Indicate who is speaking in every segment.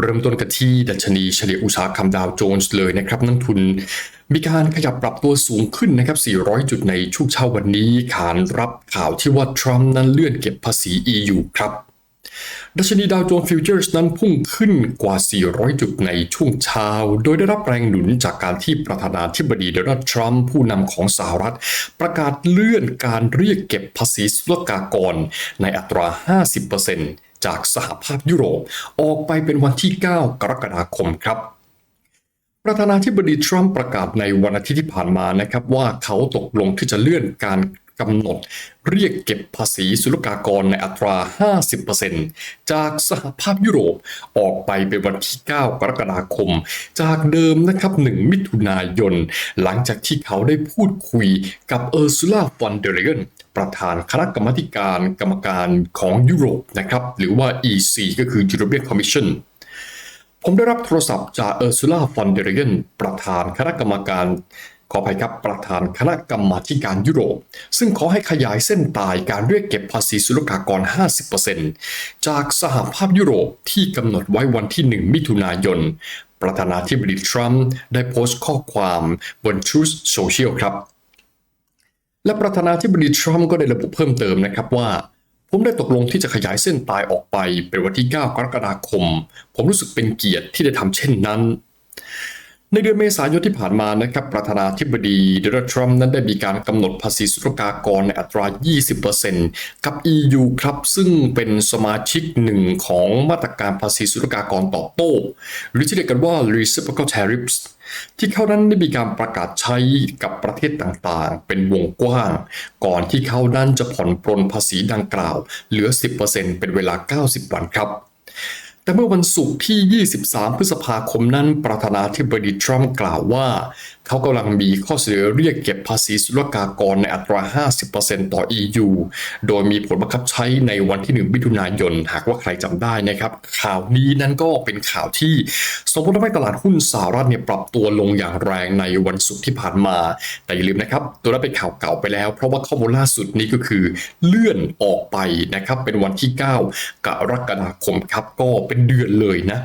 Speaker 1: เริ่มต้นกันที่ดัชนีเฉลี่ยอุตสาหกรรมดาวโจนส์เลยนะครับนักทุน มีการขยับปรับตัวสูงขึ้นนะครับ 400 จุดในช่วงเช้าวันนี้ขานรับข่าวที่ว่าทรัมป์นั้นเลื่อนเก็บภาษี EU ครับ ดัชนีดาวโจนส์ฟิวเจอร์สนั้นพุ่งขึ้นกว่า 400 จุดในช่วงเช้า โดยได้รับแรงหนุนจากการที่ประธานาธิบดีโดนัลด์ทรัมป์ผู้นำของสหรัฐ ประกาศเลื่อนการเรียกเก็บภาษีศุลกากรในอัตรา 50% จากสหภาพยุโรป ออกไปเป็นวันที่ 9 กรกฎาคมครับประธานาธิบดีทรัมป์ประกาศในวันอาทิตย์ที่ผ่านมานะครับว่าเขาตกลงที่จะเลื่อนการ กำหนดเรียกเก็บภาษีศุลกากรในอัตรา 50%จากสหภาพยุโรปออกไปเป็นวันที่ 9 กรกฎาคม จากเดิมนะครับ 1 มิถุนายน หลังจากที่เขาได้พูดคุยกับเออร์ซูลาฟอนเดเรนประธานคณะกรรมการกรรมการของยุโรปนะครับ หรือว่า EC ก็คือ European Commission ผมได้รับโทรศัพท์จากเออร์ซูลาฟอนเดเรนประธานคณะกรรมการ ขออภัยครับประธานคณะกรรมาการยุโรป ซึ่งขอให้ขยายเส้นตายการเรียกเก็บภาษีศุลกากร 50%จากสหภาพยุโรปที่กำหนดไว้วันที่ 1 มิถุนายน ประธานาธิบดีทรัมป์ได้โพสต์ข้อความบน Truth Social ครับ และประธานาธิบดีทรัมป์ก็ได้ระบุเพิ่มเติมนะครับว่า ผมได้ตกลงที่จะขยายเส้นตายออกไปเป็นวันที่ 9 กรกฎาคม ผมรู้สึกเป็นเกียรติที่ได้ทำเช่นนั้น ในเดือนเมษายนที่ผ่านมานะครับประธานาธิบดีโดนัลด์ทรัมป์นั้นได้มีการกำหนดภาษีศุลกากรในอัตรา 20%กับ EU ครับซึ่งเป็นสมาชิกหนึ่งของมาตรการภาษีศุลกากรตอบโต้ หรือที่เรียกกันว่า reciprocal tariffs ที่เขานั้นได้มีการประกาศใช้กับประเทศต่างๆ เป็นวงกว้าง ก่อนที่เขานั้นจะผ่อนปรนภาษีดังกล่าว เหลือ 10%เป็นเวลา 90 วันครับ แต่เมื่อวันศุกร์ที่ 23 พฤษภาคมนั้น ประธานาธิบดีทรัมป์กล่าวว่า เขากำลังมีข้อเสนอเรียกเก็บภาษีศุลกากรในอัตรา 50%ต่อ EU โดยมีผลบังคับใช้ในวันที่ 1 มิถุนายน หากว่าใครจำได้นะครับ ข่าวนี้นั้นก็เป็นข่าวที่ส่งผลทำให้ตลาดหุ้นสหรัฐเนี่ยปรับตัวลงอย่างแรงในวันศุกร์ที่ผ่านมา แต่อย่าลืมนะครับ ตัวนั้นเป็นข่าวเก่าไปแล้ว เพราะว่าข้อมูลล่าสุดนี้ก็คือ เลื่อนออกไปนะครับเป็นวันที่ 9 กรกฎาคมครับก็เป็นเดือนเลยนะ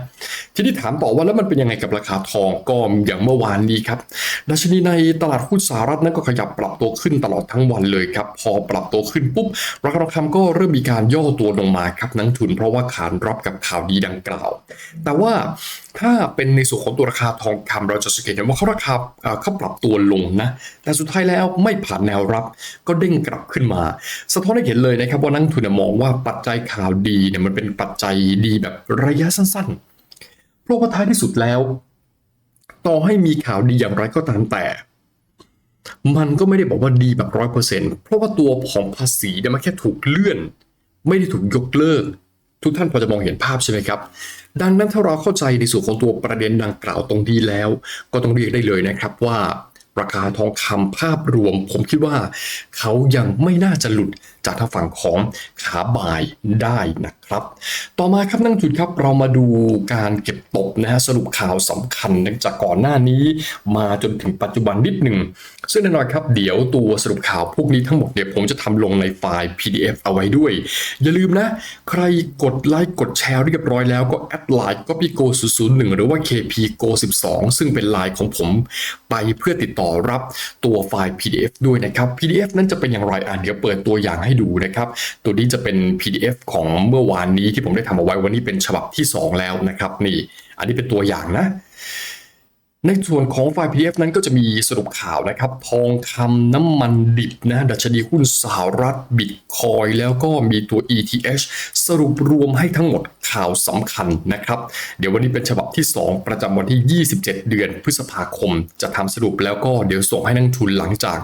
Speaker 1: ทีนี้ถามต่อว่าแล้วมันเป็นยังไงกับราคาทองก็อย่างเมื่อวานนี้ครับดัชนีในตลาดหุ้นสหรัฐนั้นก็ขยับปรับตัวขึ้นตลอดทั้งวันเลยครับ พอปรับตัวขึ้นปุ๊บ ราคาทองคำก็เริ่มมีการย่อตัวลงมาครับนักทุนเพราะว่าขานรับกับข่าวดีดังกล่าว แต่ว่าถ้าเป็นในส่วนของตัวราคาทองคำเราจะสังเกตเห็นว่าเขาราคาเอ่อเขาปรับตัวลงนะ แต่สุดท้ายแล้วไม่ผ่านแนวรับ ก็เด้งกลับขึ้นมา สะท้อนให้เห็นเลยนะครับว่านักทุนมองว่าปัจจัยข่าวดีเนี่ยมันเป็นปัจจัยดีแบบระยะสั้นๆเพราะว่าท้ายที่สุดแล้ว ต่อให้มีข่าวดีอย่างไรก็ตามแต่ มันก็ไม่ได้บอกว่าดีแบบร้อยเปอร์เซ็นต์เพราะว่าตัวของภาษีเนี่ยมันแค่ถูกเลื่อน ไม่ได้ถูกยกเลิก ทุกท่านพอจะมองเห็นภาพใช่ไหมครับ ดังนั้นถ้าเราเข้าใจในส่วนของตัวประเด็นดังกล่าวตรงนี้แล้ว ก็ต้องเรียกได้เลยนะครับว่าราคาทองคำภาพรวม ผมคิดว่าเขายังไม่น่าจะหลุดจากทางฝั่งของขาบ่ายได้นะ ครับต่อมาครับนั่งจุดครับเรามาดูการเก็บตกนะฮะสรุปข่าวสำคัญจากก่อนหน้านี้มาจนถึงปัจจุบันนิดหนึ่ง ซึ่งแน่นอนครับเดี๋ยวตัวสรุปข่าวพวกนี้ทั้งหมดเนี่ยผมจะทำลงในไฟล์ PDF เอาไว้ด้วย อย่าลืมนะ ใครกดไลค์กดแชร์เรียบร้อยแล้วก็แอดไลน์ก็พี่โก001 หรือว่า KP Go 12 ซึ่งเป็นไลน์ของผมไปเพื่อติดต่อรับตัวไฟล์ PDF ด้วยนะครับ PDF นั้นจะเป็นอย่างไรอ่านเดี๋ยวเปิดตัวอย่างให้ดูนะครับตัวนี้จะเป็น PDF ของเมื่อวานนี้ที่ผมได้ทำเอาไว้วันนี้เป็นฉบับที่ 2 แล้วนะครับ นี่ อันนี้เป็นตัวอย่างนะ ในส่วนของไฟล์ PDF นั้นก็จะมีสรุปข่าวนะครับ ทองคำน้ำมันดิบนะดัชนีหุ้นสหรัฐบิตคอยแล้วก็มีตัว ETH สรุปรวมให้ทั้งหมดข่าวสำคัญนะครับ เดี๋ยววันนี้เป็นฉบับที่ 2 ประจำวันที่ 27 เดือนพฤษภาคม จะทำสรุปแล้วก็เดี๋ยวส่งให้นักทุนหลังจาก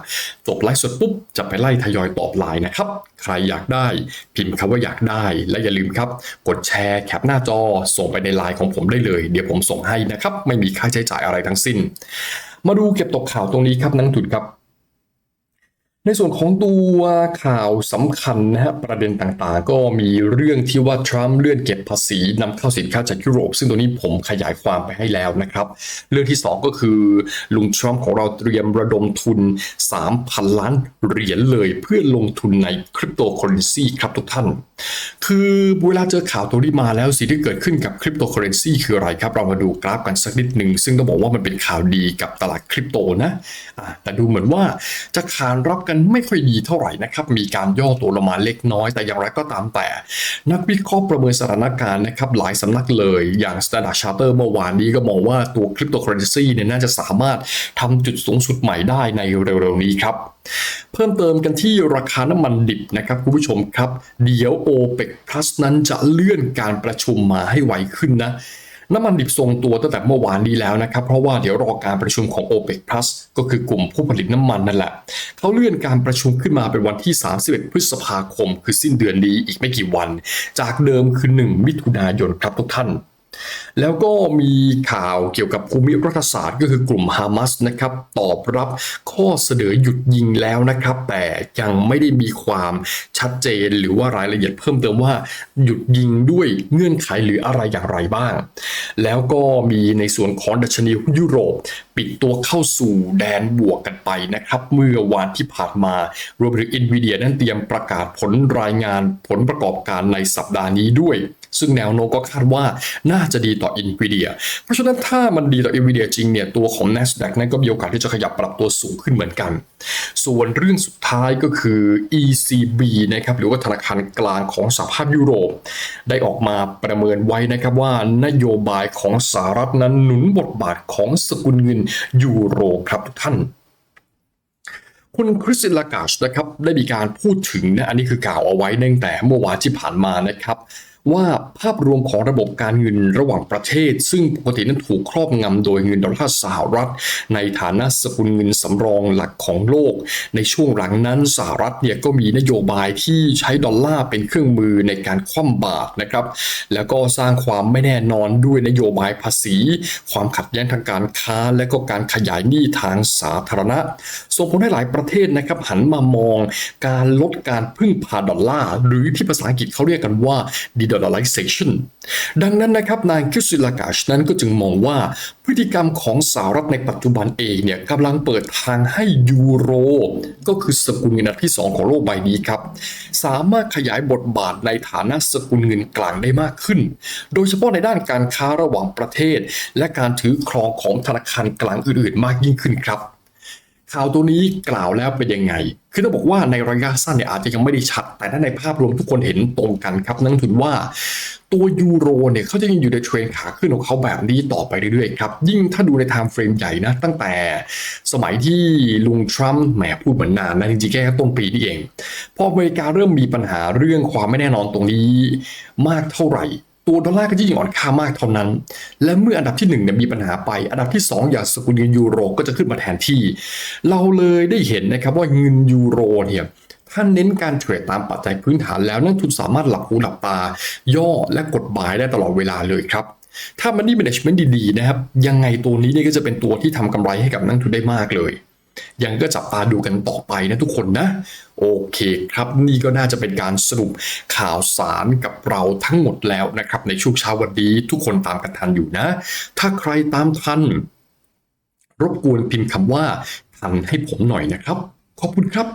Speaker 1: จบไลฟ์สดปุ๊บ จะไปไล่ทยอยตอบไลน์นะครับ ใครอยากได้พิมพ์คำว่าอยากได้และอย่าลืมครับ กดแชร์แคปหน้าจอส่งไปในไลน์ของผมได้เลย เดี๋ยวผมส่งให้นะครับไม่มีค่าใช้จ่ายอะไรทั้งสิ้น มาดูเก็บตกข่าวตรงนี้ครับนักทุนครับ ในส่วนของตัวข่าวสำคัญนะฮะประเด็นต่างๆ ก็มีเรื่องที่ว่าทรัมป์เลื่อนเก็บภาษีนำเข้าสินค้าจากยุโรป ซึ่งตัวนี้ผมขยายความไปให้แล้วนะครับ เรื่องที่ 2 ก็คือลุงทรัมป์ของเราเตรียมระดมทุน 3,000 ล้านเหรียญเลยเพื่อลงทุนในคริปโตเคอเรนซีครับทุกท่าน คือเวลาเจอข่าวตัวนี้มาแล้วสิ่งที่เกิดขึ้นกับคริปโตเคอเรนซีคืออะไรครับ เรามาดูกราฟกันสักนิดหนึ่งซึ่งต้องบอกว่ามันเป็นข่าวดีกับตลาดคริปโตนะแต่ดูเหมือนว่าจะขานรับกันไม่ค่อยดีเท่าไหร่นะครับ มีการย่อตัวลงมาเล็กน้อย แต่อย่างไรก็ตามแต่ นักวิเคราะห์ประเมินสถานการณ์นะครับหลายสำนักเลยอย่าง Standard Charter เมื่อวานนี้ก็มองว่าตัวคริปโตเคอเรนซีเนี่ยน่าจะสามารถทำจุดสูงสุดใหม่ได้ในเร็วๆนี้ครับเพิ่มเติมกันที่ราคาน้ำมันดิบนะครับคุณผู้ชมครับ เดี๋ยว OPEC Plus นั้นจะเลื่อนการประชุมมาให้ไวขึ้นนะ น้ำมันดิบทรงตัวตั้งแต่เมื่อวานนี้แล้วนะครับ เพราะว่าเดี๋ยวรอการประชุมของ o p e ป Plus ก็คือกลุ่มผู้ผลิตน้ำมันนั่นแหละเขาเลื่อนการประชุมขึ้นมาเป็นวันที่ 31 พฤษภาคม คือสิ้นเดือนนี้อีกไม่กี่วัน จากเดิมคือ 1 มิถุนายนครับทุกท่าน แล้วก็มีข่าวเกี่ยวกับภูมิรัฐศาสตร์ก็คือกลุ่มฮามาสนะครับตอบรับข้อเสนอหยุดยิงแล้วนะครับ แต่ยังไม่ได้มีความชัดเจนหรือว่ารายละเอียดเพิ่มเติมว่าหยุดยิงด้วยเงื่อนไขหรืออะไรอย่างไรบ้าง แล้วก็มีในส่วนของดัชนียุโรป ปิดตัวเข้าสู่แดนบวกกันไปนะครับ เมื่อวานที่ผ่านมารวมถึง NVIDIA นั้นเตรียมประกาศผลรายงานผลประกอบการในสัปดาห์นี้ด้วย ซึ่งแนวโน้มก็คาดว่าน่าจะดีต่อ NVIDIA เพราะฉะนั้นถ้ามันดีต่อ NVIDIA จริงเนี่ยตัวของ NASDAQ นั้นก็มีโอกาสที่จะขยับปรับตัวสูงขึ้นเหมือนกัน ส่วนเรื่องสุดท้ายก็คือ ECB นะครับหรือว่าธนาคารกลางของสหภาพยุโรป ได้ออกมาประเมินไว้นะครับว่านโยบายของสหรัฐนั้นหนุนบทบาทของสกุลเงินยูโรครับทุกท่านคุณคริสตินลากาชนะครับได้มีการพูดถึงนะอันนี้คือกล่าวเอาไว้ตั้งแต่เมื่อวานที่ผ่านมานะครับ ว่าภาพรวมของระบบการเงินระหว่างประเทศ ซึ่งปกตินั้นถูกครอบงำโดยเงินดอลลาร์สหรัฐ ในฐานะสกุลเงินสำรองหลักของโลก ในช่วงหลังนั้นสหรัฐเนี่ยก็มีนโยบายที่ใช้ดอลลาร์เป็นเครื่องมือในการคว่ำบาตรนะครับ แล้วก็สร้างความไม่แน่นอนด้วยนโยบายภาษี ความขัดแย้งทางการค้า และก็การขยายหนี้ทางสาธารณะส่งผลให้หลายประเทศนะครับหันมามองการลดการพึ่งพาดอลลาร์หรือที่ภาษาอังกฤษเขาเรียกกันว่า Dollarization ดังนั้นนะครับนายคิสซิลากาชนั้นก็จึงมองว่าพฤติกรรมของสหรัฐในปัจจุบันเองเนี่ยกำลังเปิดทางให้ยูโร ก็คือสกุลเงินอันดับที่ 2 ของโลกใบนี้ครับ สามารถขยายบทบาทในฐานะสกุลเงินกลางได้มากขึ้น โดยเฉพาะในด้านการค้าระหว่างประเทศ และการถือครองของธนาคารกลางอื่นๆ มากยิ่งขึ้นครับ ข่าวตัวนี้กล่าวแล้วเป็นยังไง คือต้องบอกว่าในระยะสั้นเนี่ยอาจจะยังไม่ได้ชัด แต่ถ้าในภาพรวมทุกคนเห็นตรงกันครับนักลงทุนว่าตัวยูโรเนี่ยเขาจะยังอยู่ในเทรนขาขึ้นของเขาแบบนี้ต่อไปเรื่อยๆครับ ยิ่งถ้าดูในไทม์เฟรมใหญ่นะ ตั้งแต่สมัยที่ลุงทรัมป์แหมพูดเหมือนนานนะจริงๆแค่ต้นปีนี่เอง พออเมริกาเริ่มมีปัญหาเรื่องความไม่แน่นอนตรงนี้มากเท่าไหร่ ตัวดอลลาร์ก็ยิ่งอ่อนค่ามากเท่านั้น และเมื่ออันดับที่1เนี่ยมีปัญหาไป อันดับที่ 2 อย่างสกุลเงินยูโรก็จะขึ้นมาแทนที่ เราเลยได้เห็นนะครับว่าเงินยูโรเนี่ยถ้าเน้นการเทรดตามปัจจัยพื้นฐานแล้วนักทุนสามารถหลับหูหลับตา ย่อและกดบายได้ตลอดเวลาเลยครับถ้ามันนี่ management ดีๆนะครับยังไงตัวนี้เนี่ยก็จะเป็นตัวที่ทำกำไรให้กับนักทุนได้มากเลย ยังก็จับตาดูกันต่อไปนะทุกคนนะ โอเคครับนี่ก็น่าจะเป็นการสรุปข่าวสารกับเราทั้งหมดแล้วนะครับ ในช่วงเช้าวันนี้ทุกคนตามกันทันอยู่นะ ถ้าใครตามทัน รบกวนพิมพ์คำว่าทันให้ผมหน่อยนะครับ ขอบคุณครับ